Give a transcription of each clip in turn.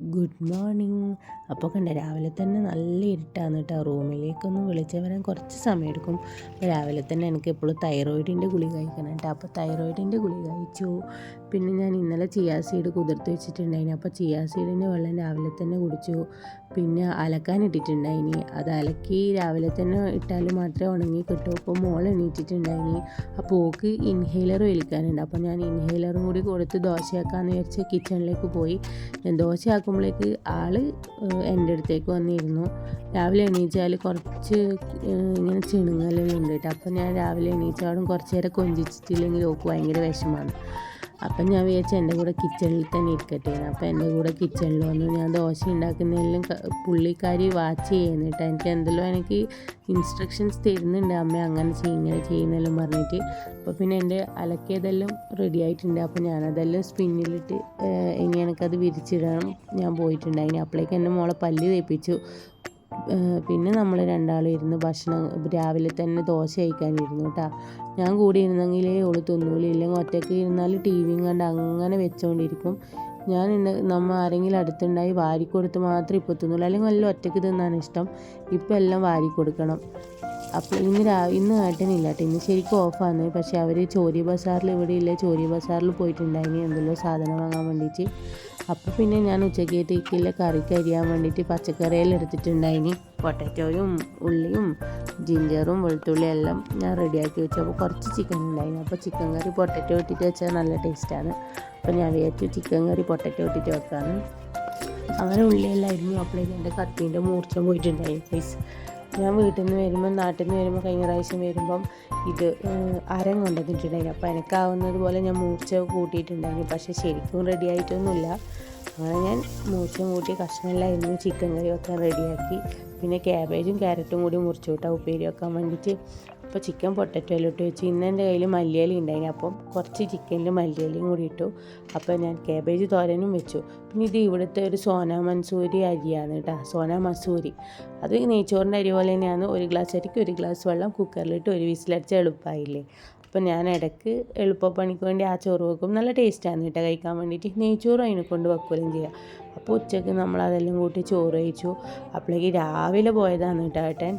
Good morning. അപ്പോൾ കണ്ട രാവിലെ തന്നെ നല്ല ഇരുട്ടാണ് കേട്ടോ റൂമിലേക്കൊന്ന് വിളിച്ച് വരാൻ കുറച്ച് സമയം എടുക്കും അപ്പോൾ രാവിലെ തന്നെ എനിക്ക് എപ്പോഴും തൈറോയിഡിന്റെ ഗുളി കഴിക്കണം കേട്ടോ അപ്പോൾ തൈറോയിഡിന്റെ ഗുളി കഴിച്ചു. പിന്നെ ഞാൻ ഇന്നലെ ചിയാ സീഡ് കുതിർത്ത് വെച്ചിട്ടുണ്ടായിന്. അപ്പോൾ ചിയാ സീഡിന്റെ വെള്ളം രാവിലെ തന്നെ കുടിച്ചു. പിന്നെ അലക്കാൻ ഇട്ടിട്ടുണ്ടായിനി. അത് അലക്കി രാവിലെ തന്നെ ഇട്ടാൽ മാത്രമേ ഉണങ്ങി കിട്ടൂ. അപ്പോൾ മോൾ എണീറ്റിട്ടുണ്ടായിനി. അപ്പോൾ ഓക്ക് ഇൻഹേലർ വലിക്കാനുണ്ട്. അപ്പോൾ ഞാൻ ഇൻഹേലറും കൂടി കൊടുത്ത് ദോശയാക്കാമെന്ന് വിചാരിച്ച് കിച്ചണിലേക്ക് പോയി. ഞാൻ ദോശ ആക്കുമ്പോഴേക്ക് ആൾ എന്റെ അടുത്തേക്ക് വന്നിരുന്നു. രാവിലെ എണീച്ചാൽ കുറച്ച് ഇങ്ങനെ ചിണുങ്ങലെല്ലാം ഉണ്ട് കേട്ടോ. അപ്പോൾ ഞാൻ രാവിലെ എണീച്ചാലും കുറച്ച് നേരം കൊഞ്ചിച്ചിട്ടില്ലെങ്കിൽ ഓക്ക് ഭയങ്കര വിഷമമാണ് അപ്പം ഞാൻ വിചാരിച്ചു എന്റെ കൂടെ കിച്ചണിൽ തന്നെ ഇരിക്കട്ടെ. അപ്പം എന്റെ കൂടെ കിച്ചണിൽ വന്നു. ഞാൻ ദോശ ഉണ്ടാക്കുന്നതിലും പുള്ളിക്കാരി വാച്ച് ചെയ്യുന്നിട്ട് എനിക്ക് എന്തെല്ലോ എനിക്ക് ഇൻസ്ട്രക്ഷൻസ് തരുന്നുണ്ട്. അമ്മ അങ്ങനെ ചെയ്യുന്ന ചെയ്യുന്നെല്ലാം പറഞ്ഞിട്ട്. അപ്പോൾ പിന്നെ എന്റെ അലക്കിയതെല്ലാം റെഡി ആയിട്ടുണ്ട്. അപ്പോൾ ഞാനതെല്ലാം സ്പിന്നിലിട്ട് ഇനി എനിക്കത് വിരിച്ചിടണം ഞാൻ പോയിട്ടുണ്ടായിന് അപ്പോഴേക്ക് എന്റെ മോളെ പല്ല് തേപ്പിച്ചു. പിന്നെ നമ്മൾ രണ്ടാളും ഇരുന്ന് ഭക്ഷണം രാവിലെ തന്നെ ദോശ കഴിക്കാനിരുന്നു കേട്ടോ. ഞാൻ കൂടി ഇരുന്നെങ്കിലേ ഓൾ തിന്നൂല. ഇല്ലെങ്കിൽ ഒറ്റയ്ക്ക് ഇരുന്നാൽ ടി വിയും കണ്ട് അങ്ങനെ വെച്ചുകൊണ്ടിരിക്കും ഞാൻ നമ്മൾ ആരെങ്കിലും അടുത്തുണ്ടായി വാരിക്കൊടുത്ത് മാത്രമേ ഇപ്പോൾ തിന്നുള്ളൂ. അല്ലെങ്കിൽ എല്ലാം ഒറ്റയ്ക്ക് തിന്നാനിഷ്ടം ഇപ്പം എല്ലാം വാരി കൊടുക്കണം അപ്പോൾ ഇന്ന് രാ ഇന്ന് ഏട്ടനില്ല കേട്ടോ ഇന്ന് ശരിക്കും ഓഫാണ് പക്ഷേ അവർ ചോരി ബസാറിൽ ഇവിടെ ഇല്ല ചോരി ബസാറിൽ പോയിട്ടുണ്ടായിരുന്നു എന്തെല്ലോ സാധനം വാങ്ങാൻ വേണ്ടിയിട്ട് അപ്പോൾ പിന്നെ ഞാൻ ഉച്ചക്കേത്തേക്കുള്ള കറിക്ക് അരിയാൻ വേണ്ടിയിട്ട് പച്ചക്കറിയെല്ലാം എടുത്തിട്ടുണ്ടായിനി. പൊട്ടറ്റോയും ഉള്ളിയും ജിഞ്ചറും വെളുത്തുള്ളിയും എല്ലാം ഞാൻ റെഡിയാക്കി വെച്ചു. അപ്പോൾ കുറച്ച് ചിക്കൻ ഉണ്ടായിരുന്നു അപ്പോൾ ചിക്കൻ കറി പൊട്ടറ്റോ ഇട്ടിട്ട് വെച്ചാൽ നല്ല ടേസ്റ്റാണ്. അപ്പോൾ ഞാൻ വിചാരിച്ചു ചിക്കൻ കറി പൊട്ടറ്റോ ഇട്ടിട്ട് വെക്കാമെന്ന് അങ്ങനെ ഉള്ളിയെല്ലാം അരിഞ്ഞു. അപ്പോഴേക്കും എന്റെ കത്തീന്റെ മൂർച്ച പോയിട്ടുണ്ടായി പൈസ ഞാൻ വീട്ടിൽ നിന്ന് വരുമ്പോൾ നാട്ടിൽ നിന്ന് വരുമ്പോൾ കഴിഞ്ഞ പ്രാവശ്യം വരുമ്പം ഇത് അരം കൊണ്ടുവന്നിട്ടുണ്ടായിരുന്നു. അപ്പോൾ എനിക്കാവുന്നത് പോലെ ഞാൻ മൂർച്ച കൂട്ടിയിട്ടുണ്ടായിരുന്നു. പക്ഷേ ശരിക്കും റെഡി ആയിട്ടൊന്നുമില്ല. അങ്ങനെ ഞാൻ മൂച്ചും കൂട്ടി കഷ്ണമെല്ലാം ചിക്കൻ കറി വെക്കാൻ റെഡിയാക്കി പിന്നെ ക്യാബേജും ക്യാരറ്റും കൂടി മുറിച്ചു വിട്ടാൽ ഉപ്പേരി വെക്കാൻ വേണ്ടിയിട്ട് അപ്പോൾ ചിക്കൻ പൊട്ടറ്റോയിലിട്ട് വെച്ച്. ഇന്ന് എന്റെ കയ്യിൽ മല്ലിയില ഉണ്ടായിന് അപ്പം കുറച്ച് ചിക്കനിൽ മല്ലിയിലയും കൂടി ഇട്ടു. അപ്പോൾ ഞാൻ ക്യാബേജ് തോരനും വെച്ചു. പിന്നെ ഇത് ഇവിടുത്തെ ഒരു സോന മൻസൂരി അരിയാണ് കേട്ടോ സോന മസൂരി. അത് നെയ്ച്ചോറിന്റെ അരി പോലെ തന്നെയാണ്. ഒരു ഗ്ലാസ് അരിക്ക് ഒരു ഗ്ലാസ് വെള്ളം കുക്കറിലിട്ട് ഒരു വിസിലടിച്ച് എളുപ്പമായില്ലേ അപ്പം ഞാൻ ഇടയ്ക്ക് എളുപ്പപ്പണിക്ക് വേണ്ടി ആ ചോറ് വെക്കും. നല്ല ടേസ്റ്റാണ് കേട്ടോ കഴിക്കാൻ വേണ്ടിയിട്ട്. നെയ്ച്ചോറ് അതിനെ കൊണ്ട് വെക്കുകയും ചെയ്യാം. അപ്പോൾ ഉച്ചയ്ക്ക് നമ്മൾ അതെല്ലാം കൂട്ടി ചോറ് കഴിച്ചു. അപ്പോഴേക്ക് രാവിലെ പോയതാണ് കേട്ടോ ഏട്ടൻ.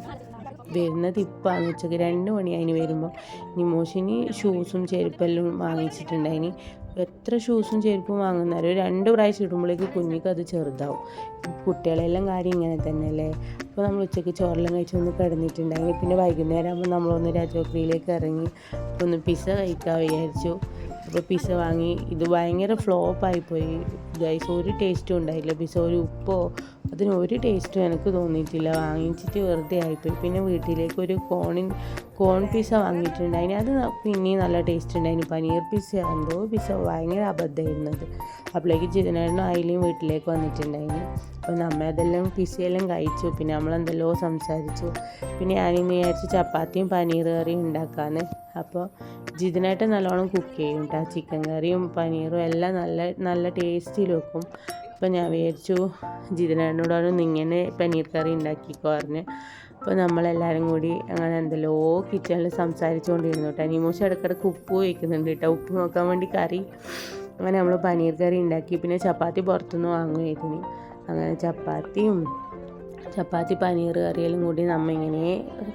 വരുന്നത് ഇപ്പം ഉച്ചയ്ക്ക് രണ്ട് മണി അതിന് വരുമ്പോൾ നിമോഷിന് ഷൂസും ചെരുപ്പെല്ലാം വാങ്ങിച്ചിട്ടുണ്ടായിന്. എത്ര ഷൂസും ചെരുപ്പും വാങ്ങുന്നവരും രണ്ട് പ്രാവശ്യം ഇടുമ്പോഴേക്ക് കുഞ്ഞിക്ക് അത് ചെറുതാവും. കുട്ടികളെല്ലാം കാര്യം ഇങ്ങനെ തന്നെയല്ലേ? അപ്പോൾ നമ്മൾ ഉച്ചയ്ക്ക് ചോറെല്ലാം കഴിച്ചൊന്ന് കിടന്നിട്ടുണ്ടെങ്കിൽ പിന്നെ വൈകുന്നേരം ആകുമ്പോൾ നമ്മളൊന്ന് രാജോക്രിയിലേക്ക് ഇറങ്ങി ഒന്ന് പിസ്സ കഴിക്കാൻ വിചാരിച്ചു. അപ്പോൾ പിസ്സ വാങ്ങി. ഇത് ഭയങ്കര ഫ്ലോപ്പായിപ്പോയി ഗൈസ് ഒരു ടേസ്റ്റും ഉണ്ടായില്ല. പിസ്സ ഒരു ഉപ്പോ അതിന് ഒരു ടേസ്റ്റും എനിക്ക് തോന്നിയിട്ടില്ല. വാങ്ങിച്ചിട്ട് വെറുതെ ആയിപ്പോയി. പിന്നെ വീട്ടിലേക്ക് ഒരു കോണിൻ കോൺ പിസ്സ വാങ്ങിയിട്ടുണ്ടായിന്. അത് പിന്നെയും നല്ല ടേസ്റ്റ് ഉണ്ടായിന്. പനീർ പിസ്സ എന്തോ പിസ്സ ഭയങ്കര അബദ്ധമായിരുന്നത് അപ്പോഴേക്ക് ചിതനേട്ടനും ആയിലും വീട്ടിലേക്ക് വന്നിട്ടുണ്ടായിന്. അപ്പോൾ നമ്മൾ അതെല്ലാം പിസ്സയെല്ലാം കഴിച്ചു. പിന്നെ നമ്മളെന്തെല്ലോ സംസാരിച്ചു. പിന്നെ ഞാനിന്ന് വിചാരിച്ച് ചപ്പാത്തിയും പനീർ കറിയും ഉണ്ടാക്കാമെന്ന് അപ്പോൾ ജിതിനായിട്ട് നല്ലോണം കുക്ക് ചെയ്യും കേട്ടോ ചിക്കൻ കറിയും പനീറും എല്ലാം നല്ല നല്ല ടേസ്റ്റിൽ വെക്കും. അപ്പോൾ ഞാൻ വിചാരിച്ചു ജിതിനോടാണ് ഇങ്ങനെ പനീർ കറി ഉണ്ടാക്കിക്കോ പറഞ്ഞ്. അപ്പോൾ നമ്മളെല്ലാവരും കൂടി അങ്ങനെ എന്തെല്ലോ കിച്ചണിൽ സംസാരിച്ചുകൊണ്ടിരുന്നു കേട്ടോ നിമോശം ഇടയ്ക്കിടയ്ക്ക് ഉപ്പ് വയ്ക്കുന്നുണ്ട് കേട്ടോ ഉപ്പ് നോക്കാൻ വേണ്ടി കറി അങ്ങനെ നമ്മൾ പനീർ കറി ഉണ്ടാക്കി. പിന്നെ ചപ്പാത്തി പുറത്തുനിന്ന് വാങ്ങുമായിരുന്നു അങ്ങനെ ചപ്പാത്തിയും ചപ്പാത്തി പനീർ കറിയെല്ലാം കൂടി നമ്മൾ ഇങ്ങനെ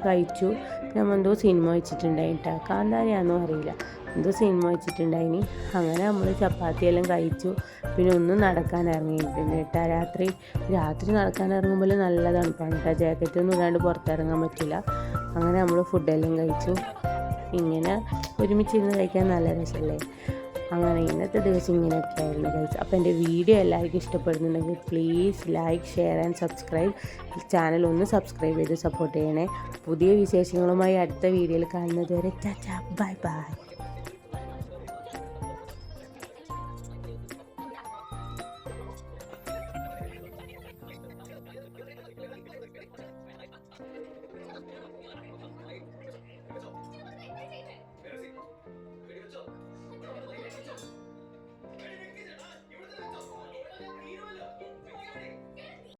കഴിച്ചു. നമ്മൾ എന്തോ സിനിമ വെച്ചിട്ടുണ്ടായിട്ടാ കാന്താരിയാണെന്നോ അറിയില്ല. എന്തോ സിനിമ വെച്ചിട്ടുണ്ടായിനി. അങ്ങനെ നമ്മൾ ചപ്പാത്തിയെല്ലാം കഴിച്ചു. പിന്നെ ഒന്നും നടക്കാൻ ഇറങ്ങിയിട്ടുണ്ട് കേട്ടാ രാത്രി രാത്രി നടക്കാൻ ഇറങ്ങുമ്പോൾ നല്ല തണുപ്പാണ് കേട്ടോ ജാക്കറ്റ് ഒന്നും ഇല്ലാണ്ട് പുറത്തിറങ്ങാൻ പറ്റില്ല. അങ്ങനെ നമ്മൾ ഫുഡെല്ലാം കഴിച്ചു. ഇങ്ങനെ ഒരുമിച്ചിരുന്ന് കഴിക്കാൻ നല്ല രസമല്ലേ അങ്ങനെ ഇന്നത്തെ ദിവസം ഇങ്ങനെയൊക്കെ ആയിരുന്നു ഗൈസ് അപ്പോൾ എന്റെ വീഡിയോ എല്ലാവർക്കും ഇഷ്ടപ്പെടുന്നുണ്ടെങ്കിൽ please like share and subscribe channel ഒന്ന് സബ്സ്ക്രൈബ് ചെയ്ത് സപ്പോർട്ട് ചെയ്യണേ. പുതിയ വിശേഷങ്ങളുമായി അടുത്ത വീഡിയോയിൽ കാണുന്നത് വരെ ചാ ബൈ ബൈ